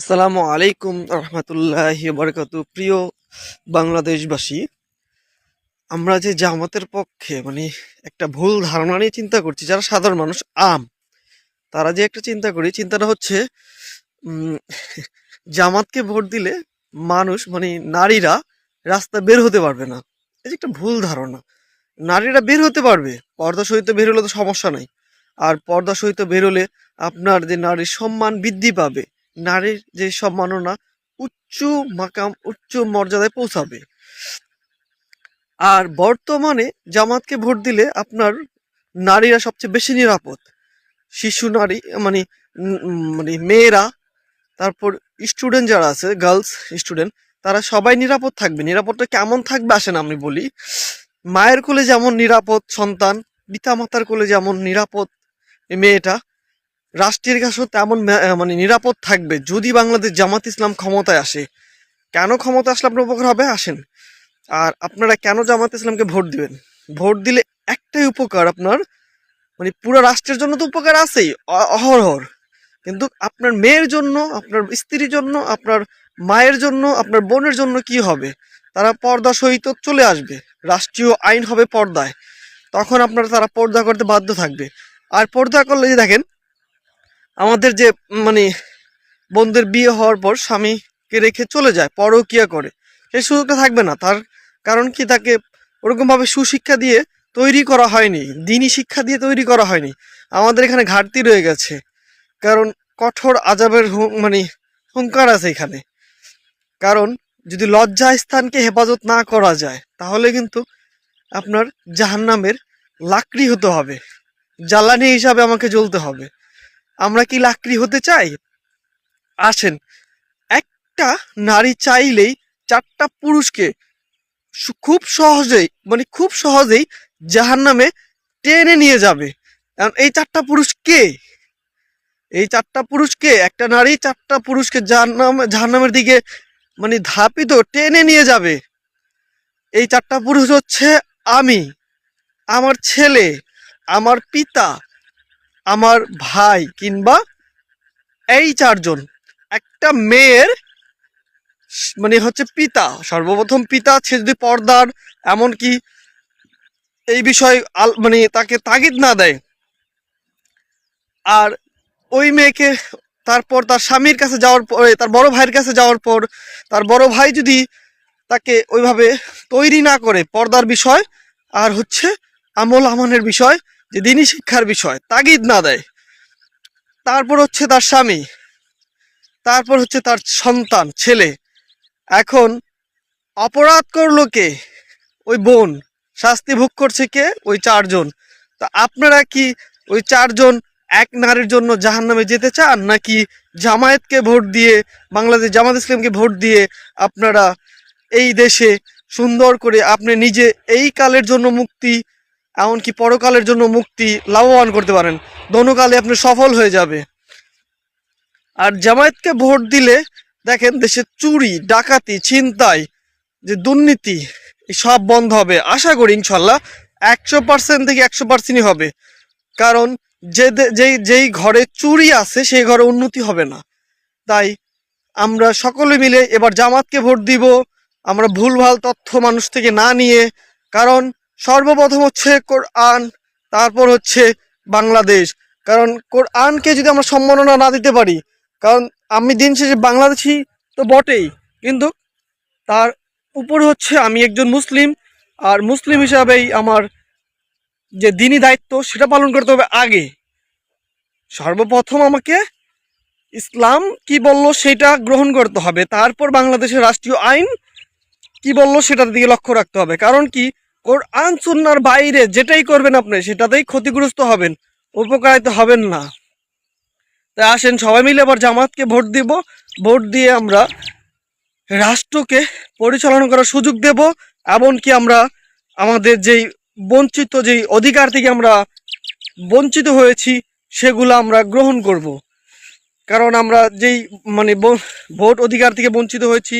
আসসালামু আলাইকুম রহমতুল্লাহ বরকাত। প্রিয় বাংলাদেশবাসী, আমরা যে জামাতের পক্ষে মানে একটা ভুল ধারণা নিয়ে চিন্তা করছি, যারা সাধারণ মানুষ, আম, তারা যে একটা চিন্তা করি, চিন্তাটা হচ্ছে জামাতকে ভোট দিলে মানুষ মানে নারীরা রাস্তা বের হতে পারবে না। এই যে একটা ভুল ধারণা। নারীরা বের হতে পারবে, পর্দা সহিত বের হলে তো সমস্যা নাই। আর পর্দা সহিত বের হলে আপনার যে নারীর সম্মান বৃদ্ধি পাবে নারীর যে সম্মাননা উচ্চ মাকাম, উচ্চ মর্যাদায় পৌঁছাবে। আর বর্তমানে জামাতকে ভোট দিলে আপনার নারীরা সবচেয়ে বেশি নিরাপদ। শিশু নারী মানে মানে মেয়েরা, তারপর স্টুডেন্ট যারা আছে, গার্লস স্টুডেন্ট, তারা সবাই নিরাপদ থাকবে। নিরাপদটা কেমন থাকবে আসেন আমি বলি, মায়ের কোলে যেমন নিরাপদ সন্তান, পিতামাতার কোলে যেমন নিরাপদ মেয়েটা রাষ্ট্রের কাছেও তেমন মানে নিরাপদ থাকবে যদি বাংলাদেশ জামাত ইসলাম ক্ষমতায় আসে। কেন ক্ষমতা আসলে আপনার উপকার হবে? আসেন। আর আপনারা কেন জামাত ইসলামকে ভোট দিবেন? ভোট দিলে একটাই উপকার আপনার মানে পুরো রাষ্ট্রের জন্য তো উপকার আছেই অহরহর। কিন্তু আপনার মেয়ের জন্য, আপনার স্ত্রীর জন্য, আপনার মায়ের জন্য, আপনার বোনের জন্য কি হবে? তারা পর্দা সহিত চলে আসবে। রাষ্ট্রীয় আইন হবে পর্দায়। তখন আপনারা তারা পর্দা করতে বাধ্য থাকবে। আর পর্দা করলে যে দেখেন আমাদের যে মানে বোনদের বিয়ে হওয়ার পর স্বামীকে রেখে চলে যায়, পরকিয়া করে। সেই সুযোগটা থাকবে না। তার কারণ কি? তাকে ওরকমভাবে সুশিক্ষা দিয়ে তৈরি করা হয়নি। দিনই শিক্ষা দিয়ে তৈরি করা হয়নি। আমাদের এখানে ঘাটতি রয়ে গেছে। কারণ কঠোর আজাবের মানে হুঙ্কার আছে এখানে। কারণ যদি লজ্জা স্থানকে হেফাজত না করা যায়, তাহলে কিন্তু আপনার জাহান্নামের লাকড়ি হতে হবে। জ্বালানি হিসাবে আমাকে জ্বলতে হবে। আমরা কি লাকড়ি হতে চাই? আসেন, একটা নারী চাইলেই চারটা পুরুষকে খুব সহজেই মানে খুব সহজেই জাহান্নামে টেনে নিয়ে যাবে। কারণ এই চারটা পুরুষ কে? এই চারটা পুরুষকে একটা নারী চারটা পুরুষকে জাহান্নাম জাহান্নামের দিকে মানে ধাপিত টেনে নিয়ে যাবে। এই চারটা পুরুষ হচ্ছে আমি, আমার ছেলে, আমার পিতা আমার ভাই কিংবা এই চারজন। একটা মেয়ের মানে হচ্ছে পিতা, সর্বপ্রথম পিতা, সে যদি পর্দার, এমনকি এই বিষয়ে মানে তাকে তাগিদ না দেয়, আর ওই মেয়েকে তারপর তার স্বামীর কাছে যাওয়ার পরে তার বড় ভাইয়ের কাছে যাওয়ার পর, তার বড় ভাই যদি তাকে ওইভাবে তৈরি না করে পর্দার বিষয়, আর হচ্ছে আমল আমানের বিষয় যে দিনী শিক্ষার বিষয়, তাগিদ না দেয়। তারপর হচ্ছে তার স্বামী, তারপর হচ্ছে তার সন্তান, ছেলে। এখন অপরাধ করল কে? ওই বোন। শাস্তি ভোগ করছে কে? ওই চারজন। তা আপনারা কি ওই চারজন এক নারীর জন্য জাহান নামে যেতে চান? নাকি জামায়াতকে ভোট দিয়ে, বাংলাদেশ জামাত ইসলামকে ভোট দিয়ে আপনারা এই দেশে সুন্দর করে আপনি নিজে এই কালের জন্য মুক্তি এমনকি পরকালের জন্য মুক্তি লাভবান করতে পারেন। দোনোকালে আপনি সফল হয়ে যাবে। আর জামায়াতকে ভোট দিলে দেখেন দেশে চুরি, ডাকাতি, ছিনতাই, যে দুর্নীতি সব বন্ধ হবে। আশা করি ইনশাল্লাহ একশো পার্সেন্ট থেকে একশো পার্সেন্টই হবে। কারণ যে যেই যেই ঘরে চুরি আছে, সেই ঘরে উন্নতি হবে না। তাই আমরা সকলে মিলে এবার জামাতকে ভোট দিব। আমরা ভুলভাল তথ্য মানুষ থেকে না নিয়ে, কারণ সর্বপ্রথম হচ্ছে কোরআন, তারপর হচ্ছে বাংলাদেশ। কারণ কোরআনকে যদি আমরা সম্মাননা না দিতে পারি, কারণ আমি দিন শেষে বাংলাদেশি তো বটেই, কিন্তু তার উপরে হচ্ছে আমি একজন মুসলিম, আর মুসলিম হিসাবেই আমার যে দিনই দায়িত্ব সেটা পালন করতে হবে আগে। সর্বপ্রথম আমাকে ইসলাম কি বলল সেটা গ্রহণ করতে হবে, তারপর বাংলাদেশের রাষ্ট্রীয় আইন কি বলল সেটার দিকে লক্ষ্য রাখতে হবে। কারণ কি? কোরআন, সুন্নার বাইরে যেটাই করবেন আপনি, সেটাতেই ক্ষতিগ্রস্ত হবেন, উপকারিত হবেন না। তাই আসেন, সবাই মিলে আবার জামাতকে ভোট দিব। ভোট দিয়ে আমরা রাষ্ট্রকে পরিচালনা করার সুযোগ দেব, এমনকি আমরা আমাদের যেই বঞ্চিত, যেই অধিকার থেকে আমরা বঞ্চিত হয়েছি, সেগুলো আমরা গ্রহণ করব। কারণ আমরা যেই মানে ভোট অধিকার থেকে বঞ্চিত হয়েছি